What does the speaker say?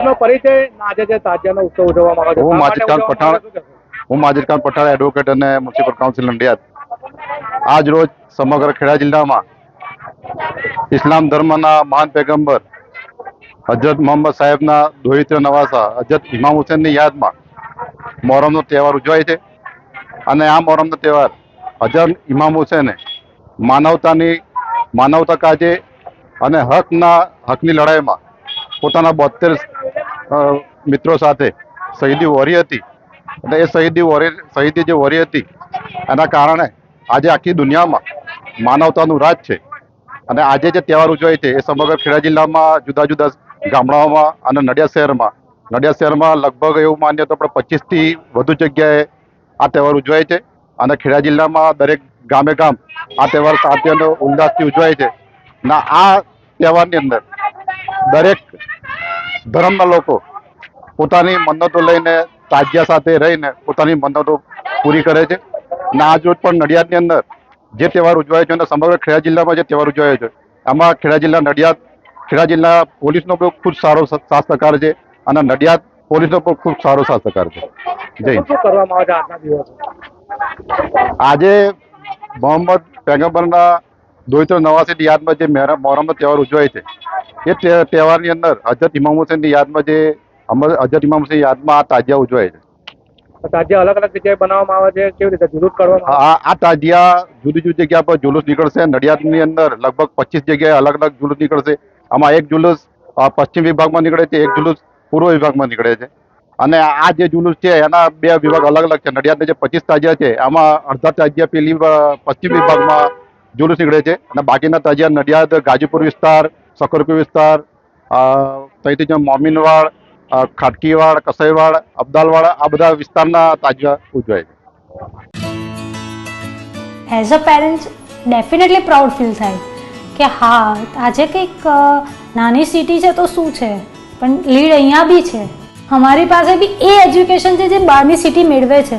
નો પરિચય આજે જે તાજિયાનો ઉત્સવ ઉજવવામાં આવે છે હું શા માટે માજીદ ખાન ઉજવવામાં પઠાણ આવે છે? શું કહેશો? હું માજીદ પઠાણ એડવોકેટ અને મ્યુનિસિપલ કાઉન્સિલ નડિયાદ આજ રોજ સમગ્ર ખેડા જિલ્લામાં ઇસ્લામ ધર્મના મહાન પેગમ્બર હજરત મોહમ્મદ સાહેબના દોહિત્ર નવાસા હજરત ઇમામ હુસેનની યાદમાં મોહરમનો તહેવાર ઉજવાય છે અને આ મોહરમનો તહેવાર હજરત ઇમામ હુસેને માનવતાની માનવતા કાજે અને હકના હકની લડાઈમાં પોતાના બોતેર મિત્રો સાથે શહીદી વોરી હતી. અને એ શહીદી વોરી, શહીદી જે વોરી હતી, એના કારણે આજે આખી દુનિયામાં માનવતાનું રાજ છે. અને આજે જે તહેવાર ઉજવાય છે, એ સમગ્ર ખેડા જિલ્લામાં જુદા જુદા ગામડાઓમાં અને નડિયાદ શહેરમાં. નડિયાદ શહેરમાં લગભગ એવું માનીએ તો આપણે પચીસથી વધુ જગ્યાએ આ તહેવાર ઉજવાય છે. અને ખેડા જિલ્લામાં દરેક ગામે ગામ આ તહેવાર શાંતિ અને ઉલ્લાસથી ઉજવાય છે. ના, આ તહેવારની અંદર દરેક ધર્મના લોકો પોતાની મન્નતો લઈને તાજ્યા સાથે રહીને પોતાની મન્નતો પૂરી કરે છે. અને આજ રોજ પણ નડિયાદની અંદર જે તહેવાર ઉજવાય છે અને સમગ્ર ખેડા જિલ્લામાં જે તહેવાર ઉજવાય છે આમાં ખેડા જિલ્લા નડિયાદ ખેડા જિલ્લા પોલીસનો પણ ખૂબ સારો સાથ સહકાર છે અને નડિયાદ પોલીસનો પણ ખૂબ સારો સાથ સહકાર છે જય આજે મોહમ્મદ પેગમ્બરના દોઈત્ર નવાસીની યાદમાં જે મોહરમનો તહેવાર ઉજવાય છે એ તહેવારની અંદર હજરત ઇમામ હુસેનની યાદમાં જે અમર હજરત ઇમામ હુસેન યાદમાં આ તાજિયા ઉજવાય છે. તાજિયા અલગ અલગ જગ્યાએ બનાવવામાં આવે છે? કેવી રીતે જુલુસ કરવામાં આ આ તાજિયા જુદી જુદી જગ્યા પર જુલુસ નીકળશે. નડિયાદની અંદર લગભગ પચીસ જગ્યાએ અલગ અલગ જુલુસ નીકળશે. આમાં એક જુલુસ પશ્ચિમ વિભાગમાં નીકળે છે એક જુલુસ પૂર્વ વિભાગમાં નીકળે છે. અને આ જે જુલુસ છે એના બે વિભાગ અલગ અલગ છે. નડિયાદના જે પચીસ તાજિયા છે આમાં અડધા તાજિયા પેલી પશ્ચિમ વિભાગમાં જુલુસ નીકળે છે. અને બાકીના તાજિયા નડિયાદ, ગાજીપુર વિસ્તાર સકરપુર વિસ્તાર ત્યાંથી જે મોમીનવાડ ખાટકીવાડ, કસાઈવાડ અબ્દાલવાડ આ બધા વિસ્તારના તાજિયા ઉજવાય છે. As a parents definitely proud feel થાય કે હા, આજે કંઈક નાની સિટી છે તો શું છે? પણ લીડ અહીંયા બી છે. અમારી પાસે બી એ એજ્યુકેશન છે જે બહારની સિટી મેળવે છે.